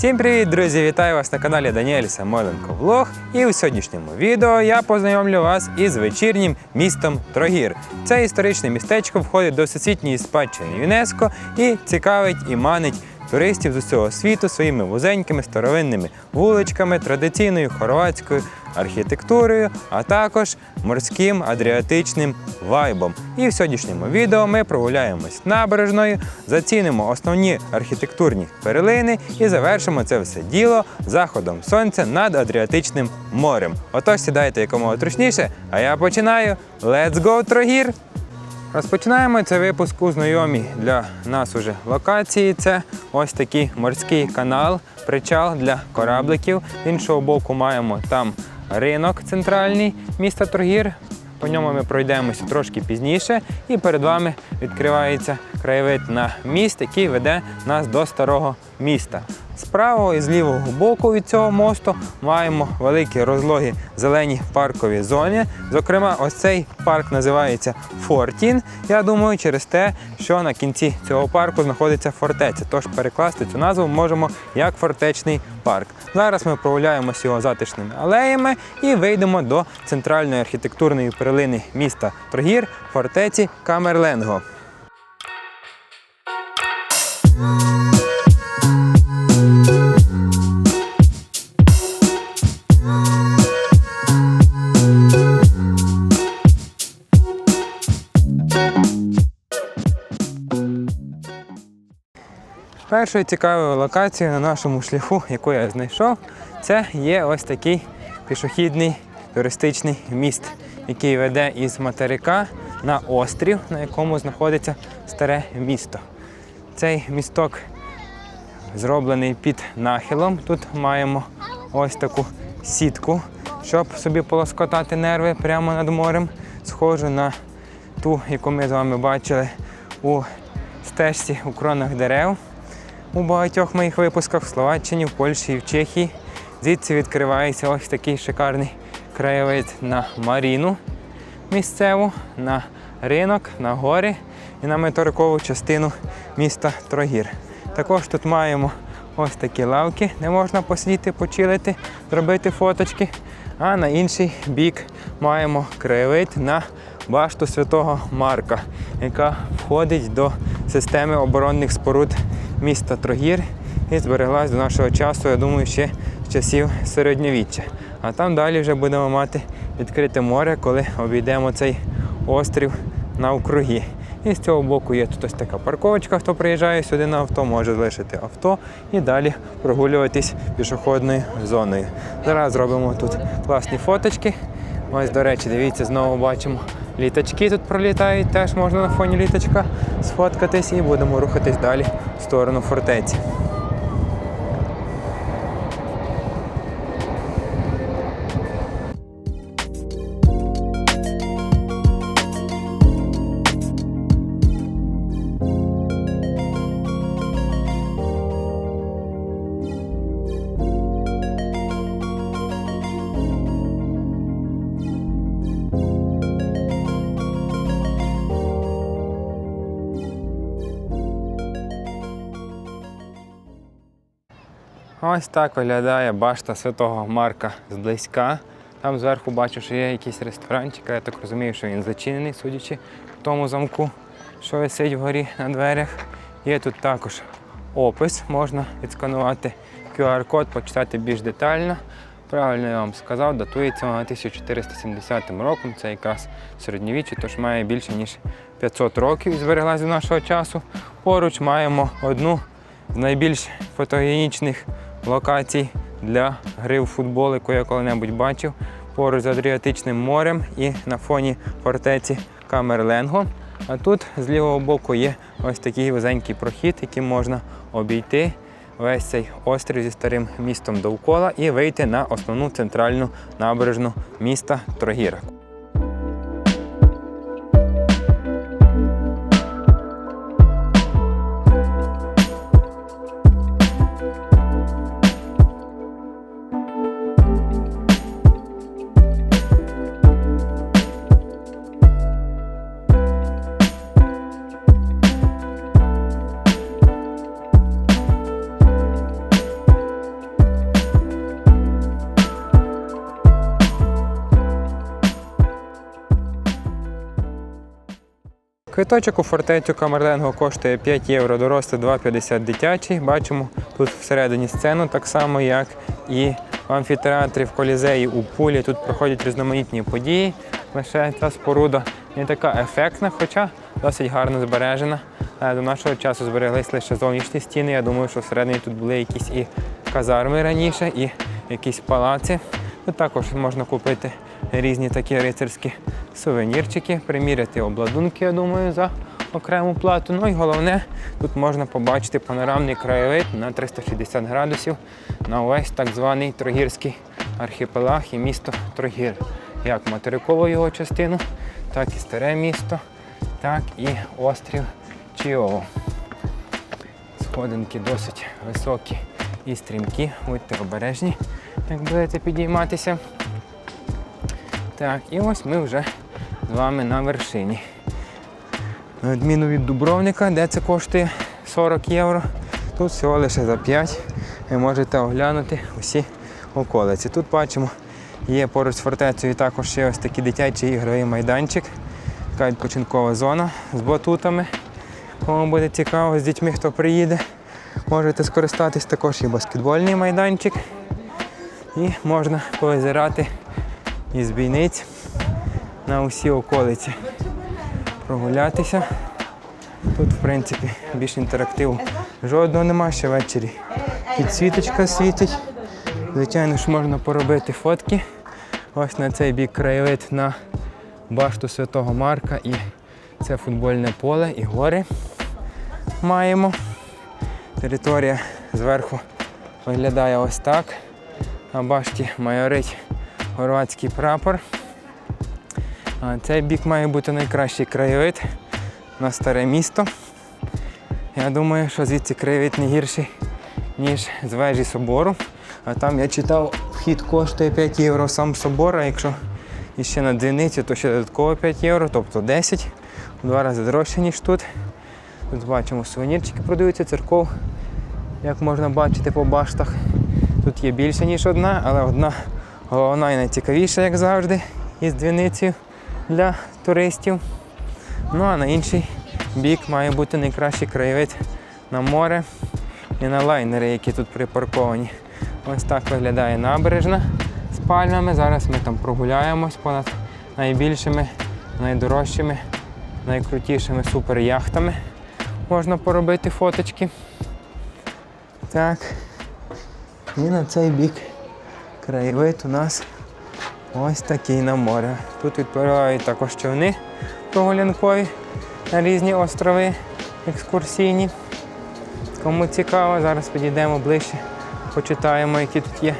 Всім привіт, друзі! Вітаю вас на каналі Даніель Самойленко Влог. І у сьогоднішньому відео я познайомлю вас із вечірнім містом Трогір. Це історичне містечко входить до всесвітньої спадщини ЮНЕСКО і цікавить і манить туристів з усього світу своїми вузенькими старовинними вуличками, традиційною хорватською архітектурою, а також морським адріатичним вайбом. І в сьогоднішньому відео ми прогуляємось набережною, зацінимо основні архітектурні перлини і завершимо це все діло заходом сонця над Адріатичним морем. Отож сідайте якомога трушніше, а я починаю. Let's go, Трогір! Розпочинаємо цей випуск у знайомій для нас уже локації. Це ось такий морський канал, причал для корабликів. З іншого боку маємо там ринок центральний міста Торгір. По ньому ми пройдемося трошки пізніше, і перед вами відкривається краєвид на міст, який веде нас до старого міста. З правого і з лівого боку від цього мосту маємо великі розлоги зелені паркові зони. Зокрема, ось цей парк називається Фортін. Я думаю, через те, що на кінці цього парку знаходиться фортеця. Тож перекласти цю назву можемо як фортечний парк. Зараз ми прогуляємося його затишними алеями і вийдемо до центральної архітектурної перлини міста Трогір фортеці Камерленго. Першою цікавою локацією на нашому шляху, яку я знайшов, це є ось такий пішохідний туристичний міст, який веде із материка на острів, на якому знаходиться старе місто. Цей місток зроблений під нахилом. Тут маємо ось таку сітку, щоб собі полоскотати нерви прямо над морем, схожу на ту, яку ми з вами бачили у стежці у кронах дерев у багатьох моїх випусках в Словаччині, в Польщі і в Чехії. Звідси відкривається ось такий шикарний краєвид на Маріну місцеву, на ринок, на гори і на меторикову частину міста Трогір. Також тут маємо ось такі лавки, де можна посидіти, почилити, зробити фоточки. А на інший бік маємо краєвид на башту Святого Марка, яка входить до системи оборонних споруд міста Трогір і збереглась до нашого часу, я думаю, ще з часів середньовіччя. А там далі вже будемо мати відкрите море, коли обійдемо цей острів навкруги. І з цього боку є тут ось така парковочка, хто приїжджає сюди на авто, може залишити авто і далі прогулюватись пішохідною зоною. Зараз зробимо тут класні фоточки. Ось, до речі, дивіться, знову бачимо. Літачки тут пролітають, теж можна на фоні літачка сфоткатись і будемо рухатись далі сторону фортеці. Ось так виглядає башта Святого Марка зблизька. Там зверху бачу, що є якийсь ресторанчик, я так розумію, що він зачинений, судячи в тому замку, що висить вгорі на дверях. Є тут також опис, можна відсканувати QR-код, почитати більш детально. Правильно я вам сказав, датується вона 1470 роком, це якраз середньовіччя, тож має більше ніж 500 років і збереглася до нашого часу. Поруч маємо одну з найбільш фотогенічних локацій для гри в футбол, яку я коли-небудь бачив, поруч з Адріатичним морем і на фоні фортеці Камерленго. А тут з лівого боку є ось такий вузенький прохід, який можна обійти весь цей острів зі старим містом довкола і вийти на основну центральну набережну міста Трогіра. Квиточок у фортецю Камерленго коштує 5 євро, дорослий 2,50 дитячий. Бачимо тут всередині сцену, так само як і в амфітеатрі, в колізеї, у пулі. Тут проходять різноманітні події. Лише ця споруда не така ефектна, хоча досить гарно збережена. Е, До нашого часу збереглись лише зовнішні стіни. Я думаю, що всередині тут були якісь і казарми раніше, і якісь палаци. Тут також можна купити різні такі рицарські сувенірчики, приміряти обладунки, я думаю, за окрему плату. Ну і головне, тут можна побачити панорамний краєвид на 360 градусів на увесь так званий Трогірський архіпелаг і місто Трогір. Як материкову його частину, так і старе місто, так і острів Чіово. Сходинки досить високі і стрімкі. Будьте обережні, як будете підійматися. Так, і ось ми вже з вами на вершині. На відміну від Дубровника, де це коштує 40 євро, тут всього лише за 5 ви можете оглянути усі околиці. Тут бачимо, є поруч з фортецею також ще ось такий дитячий ігровий майданчик, така відпочинкова зона з батутами. Кому буде цікаво з дітьми, хто приїде, можете скористатись також і баскетбольний майданчик. І можна поозирати із бійниць на усі околиці. Прогулятися. Тут, в принципі, більш інтерактиву жодного нема, ще ввечері підсвіточка світить. Звичайно ж можна поробити фотки. Ось на цей бік краєвид на башту Святого Марка і це футбольне поле і гори маємо. Територія зверху виглядає ось так. На башті майорить хорватський прапор. Цей бік має бути найкращий краєвид на старе місто. Я думаю, що звідси краєвид не гірший, ніж з вежі собору. А там я читав, вхід коштує 5 євро сам собор, а якщо іще на дзвіницю, то ще додатково 5 євро, тобто 10, в два рази дорожче, ніж тут. Тут бачимо сувенірчики продаються, церков, як можна бачити по баштах. Тут є більше, ніж одна, але одна головна і найцікавіша, як завжди, із дзвіницею для туристів. Ну а на інший бік має бути найкращий краєвид на море і на лайнери, які тут припарковані. Ось так виглядає набережна з пальмами. Зараз ми там прогуляємось понад найбільшими, найдорожчими, найкрутішими суперяхтами. Можна поробити фоточки. Так. І на цей бік краєвид у нас ось такий на море. Тут відпливають також човни прогулянкові на різні острови екскурсійні. Кому цікаво, зараз підійдемо ближче, почитаємо, які тут є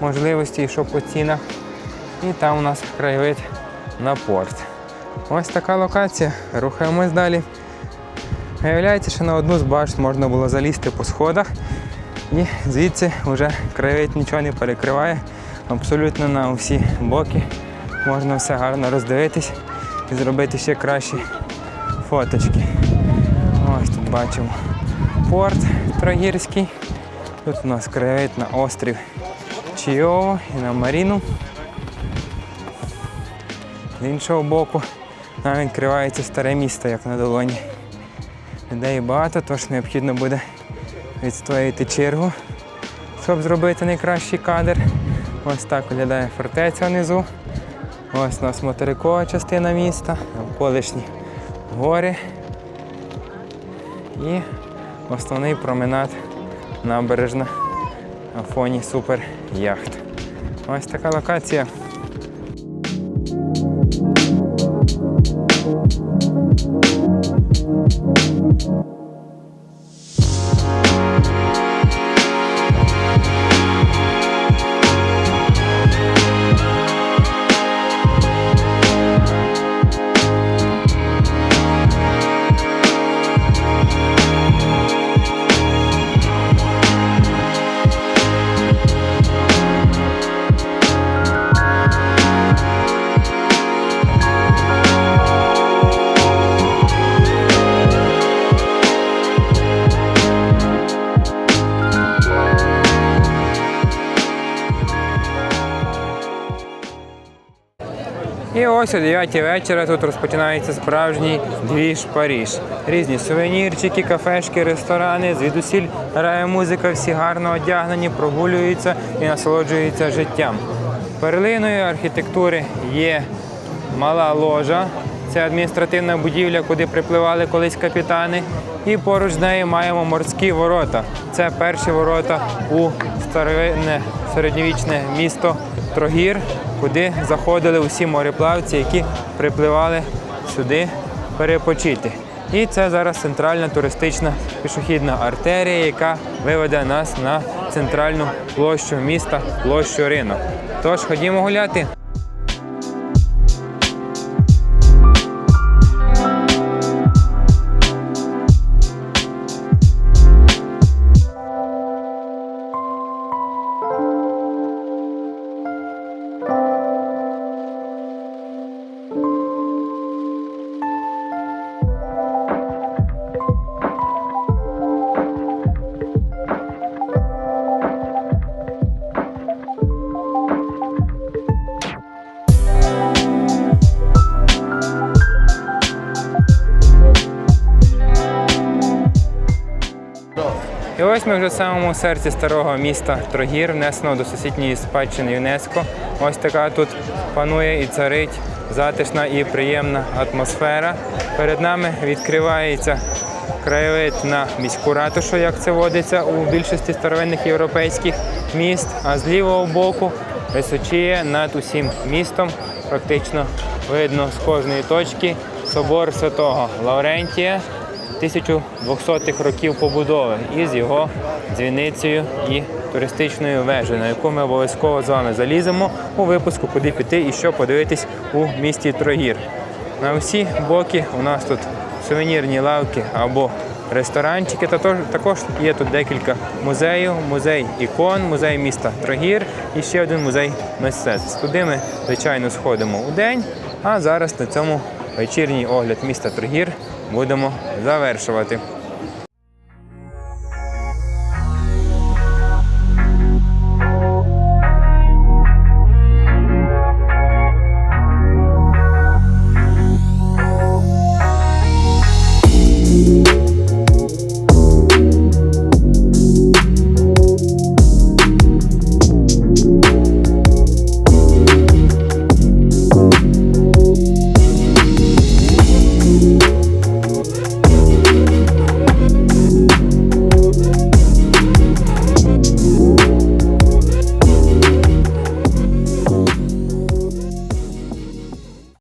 можливості і що по цінах. І там у нас краєвид на порт. Ось така локація. Рухаємось далі. Виявляється, що на одну з башт можна було залізти по сходах. І звідси вже краєвид нічого не перекриває. Абсолютно на усі боки можна все гарно роздивитись і зробити ще кращі фоточки. Ось тут бачимо порт Трогірський. Тут у нас краєвид на острів Чіово і на Маріну. З іншого боку нам відкривається старе місто, як на долоні. Людей багато, тож необхідно буде відстояти чергу, щоб зробити найкращий кадр. Ось так виглядає фортеця внизу. Ось у нас материкова частина міста, колишні гори і основний променад набережна на фоні супер яхт. Ось така локація. Ось о 9 вечора тут розпочинається справжній двіж Паріж. Різні сувенірчики, кафешки, ресторани. Звідусіль грає музика, всі гарно одягнені, прогулюються і насолоджуються життям. Перлиною архітектури є мала ложа. Це адміністративна будівля, куди припливали колись капітани. І поруч з нею маємо морські ворота. Це перші ворота у старовинне середньовічне місто Трогір, куди заходили усі мореплавці, які припливали сюди перепочити. І це зараз центральна туристична пішохідна артерія, яка виведе нас на центральну площу міста, площу ринок. Тож ходімо гуляти. І ось ми вже в самому серці старого міста Трогір, внесеного до сусідньої спадщини ЮНЕСКО. Ось така тут панує і царить затишна і приємна атмосфера. Перед нами відкривається краєвид на міську ратушу, як це водиться у більшості старовинних європейських міст. А з лівого боку височіє над усім містом. Практично видно з кожної точки собор святого Лаврентія. 1200-х років побудови із його дзвіницею і туристичною вежею, на яку ми обов'язково з вами заліземо у випуску, куди піти і що подивитись у місті Трогір. На всі боки у нас тут сувенірні лавки або ресторанчики. Та також є тут декілька музеїв: музей ікон, музей міста Трогір і ще один музей мистецтв. Туди ми, звичайно, сходимо у день, а зараз на цьому вечірній огляд міста Трогір будемо завершувати.